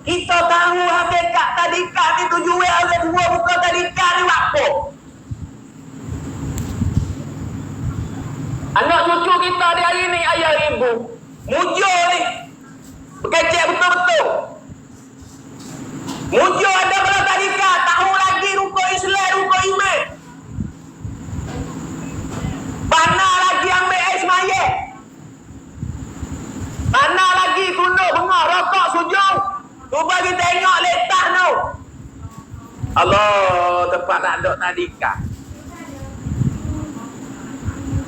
Kita tahu hakikat tadika ni tujuan oleh dua buka tadika ni apa? Anak cucu kita di hari ni ayah ibu. Mujur ni. Berkecek betul-betul. Mujur ada kalau tadika. Tahu lagi rukun Islam, rukun iman. Mana lagi ambil ais mayat. Mana lagi tunduk bengah rokok sujung. Tu bagi tengok letah tu. Allah tempat tak ada tadika.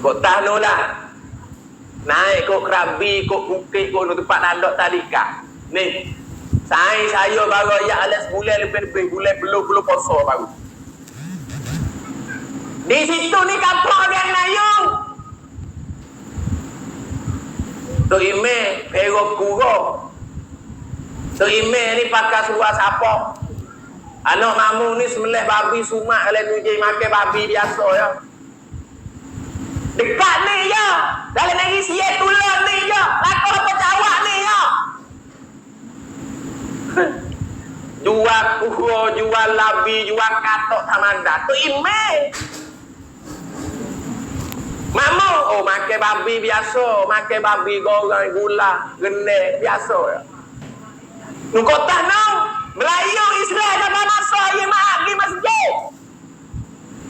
Kok tahnu lah. Naik kok kerabi, kok bukit, kok tempat tak ada tadika. Ni. Saya saya baru ya alas bulan lebih-lebih bulan belum-belum poso baru. Di situ ni kapal yang nayung. Tu ime pero Tu ime ni pakai suara siapa? Anak mamu ni semelih babi sumak oleh nujai makan babi biasa ya. Dekat ni ya. Dalam negeri siya tulang ni ya. Lakon apa cawak ni ya. jual kuho, jual labi, jual katok tamanda. Tu ime. Mamu, oh makan babi biasa, makan babi goreng gula, gene biasa ya. Nukotah nau, Melayu Israel dapat masuk ye mak di masjid.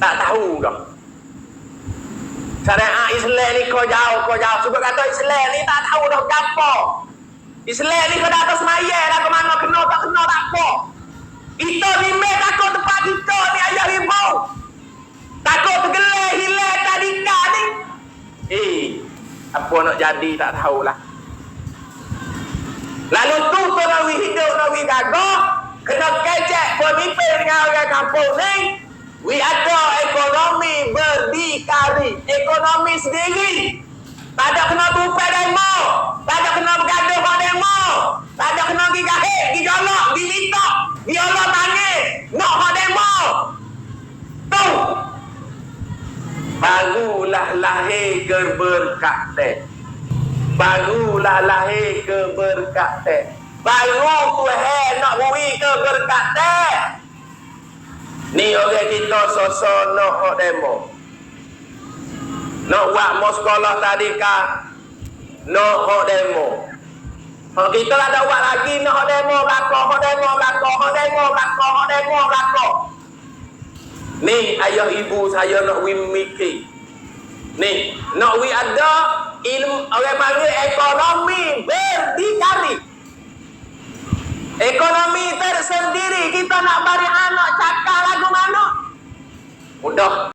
Tak tahu dah. Syariat Islam ni kau jauh, kau jauh. Sebab kata Islam ni tak tahu dah gapo. Islam ni kau dah atas maya dah ke mana kena tak kena tak apa. Kita ni takut tempat kita ni ayah ibu. Takut tergelar hilang tadika ni. Eh, apa nak jadi tak tahulah. Lalu tu tu nawi hidup nawi gagah. Kena kecek pemimpin dengan orang kampung ni. We ada ekonomi berdikari. Ekonomi sendiri. Tak ada kena tupai demo. Tak ada kena bergaduh pada demo. Tak ada kena pergi gahit, pergi jolok, pergi litok. Pergi Allah tangis. Nak pada demo. Tu. Barulah lahir keberkatan. Barulah lahir keberkatan. Baru Tuhan nak beri keberkatan. Ni orang kita nak hak demo. Nak buat sekolah tadi? Nak hak demo. Hak kita lah dah buat lagi hak demo belakang, hak demo belakang, hak demo belakang, hak demo belakang. Ni ayah ibu saya nak wi mikir. Ni, nak wi ada ilmu orang panggil ekonomi berdikari. Ekonomi tersendiri kita nak bari anak cakap lagu mana mudah.